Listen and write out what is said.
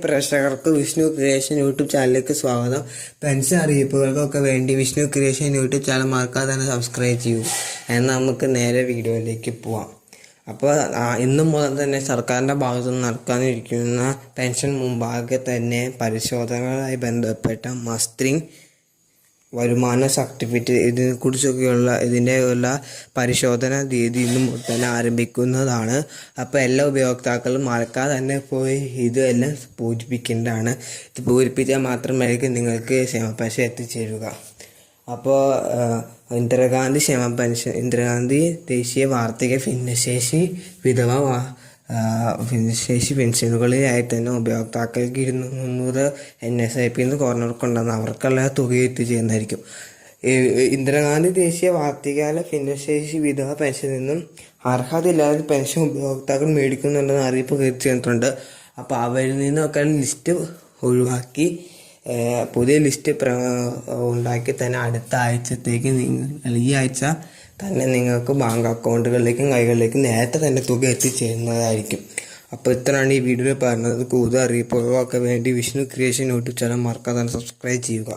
പ്രേക്ഷകർക്ക് Vishnu creation YouTube ചാനലിലേക്ക് സ്വാഗതം. പെൻഷൻ അറിയിപ്പുകൾക്കൊക്കെ വേണ്ടി വിഷ്ണു ക്രിയേഷൻ യൂട്യൂബ് ചാനൽ മറക്കാതെ തന്നെ സബ്സ്ക്രൈബ് ചെയ്യൂ. എന്നാൽ നമുക്ക് നേരെ വീഡിയോയിലേക്ക് പോവാം. അപ്പോൾ ഇന്നു മുതൽ തന്നെ സർക്കാരിന്റെ ഭാഗത്തു നിന്ന് നടക്കാനിരിക്കുന്ന പെൻഷൻ മുമ്പാകെ തന്നെ പരിശോധനകളുമായി ബന്ധപ്പെട്ട മസ്ത്രിങ് വരുമാന സർട്ടിഫിക്കറ്റ് ഇതിനെക്കുറിച്ചൊക്കെയുള്ള ഇതിന്റെയുള്ള പരിശോധന തീയതി ഇന്നും തന്നെ ആരംഭിക്കുന്നതാണ്. അപ്പോൾ എല്ലാ ഉപയോക്താക്കളും മറക്കാതെ തന്നെ പോയി ഇതെല്ലാം പൂരിപ്പിക്കേണ്ടതാണ്. ഇത് പൂരിപ്പിച്ചാൽ മാത്രമായിരിക്കും നിങ്ങൾക്ക് ക്ഷേമ പെൻഷൻ എത്തിച്ചേരുക അപ്പോൾ ഇന്ദിരാഗാന്ധി ക്ഷേമ പെൻഷൻ ഇന്ദിരാഗാന്ധി ദേശീയ വാർഷിക ഭിന്നശേഷി വിധവ ഭിന്നശേഷി പെൻഷനുകളിലായി തന്നെ ഉപയോക്താക്കൾക്ക് ഇരുന്നൂറ് എൻ എസ് ഐ പിന്ന് കുറഞ്ഞവർക്കുണ്ടെന്ന് അവർക്കുള്ള തുക എത്തിച്ചേരുന്നതായിരിക്കും ഇന്ദിരാഗാന്ധി ദേശീയ വാർത്തകാല ഭിന്നശേഷി വിധവ പെൻഷനിൽ നിന്നും അർഹതയില്ലാതെ പെൻഷൻ ഉപയോക്താക്കൾ മേടിക്കുന്നുണ്ടെന്ന് അറിയിപ്പ് കയറ്റിയിട്ടുണ്ട് അപ്പോൾ അവരിൽ നിന്നൊക്കെ ലിസ്റ്റ് ഒഴിവാക്കി പുതിയ ലിസ്റ്റ് ഉണ്ടാക്കി തന്നെ അടുത്ത ആഴ്ചത്തേക്ക് ഈ ആഴ്ച തന്നെ നിങ്ങൾക്ക് ബാങ്ക് അക്കൗണ്ടുകളിലേക്കും കൈകളിലേക്കും നേരത്തെ തന്നെ തുക എത്തിച്ചേരുന്നതായിരിക്കും. അപ്പോൾ ഇത്രയാണ് ഈ വീഡിയോയിൽ പറഞ്ഞത്. കൂടുതൽ അറിയിപ്പുകളൊക്കെ വേണ്ടി വിഷ്ണു ക്രിയേഷൻ യൂട്യൂബ് ചാനൽ മറക്കാതെ സബ്സ്ക്രൈബ് ചെയ്യുക.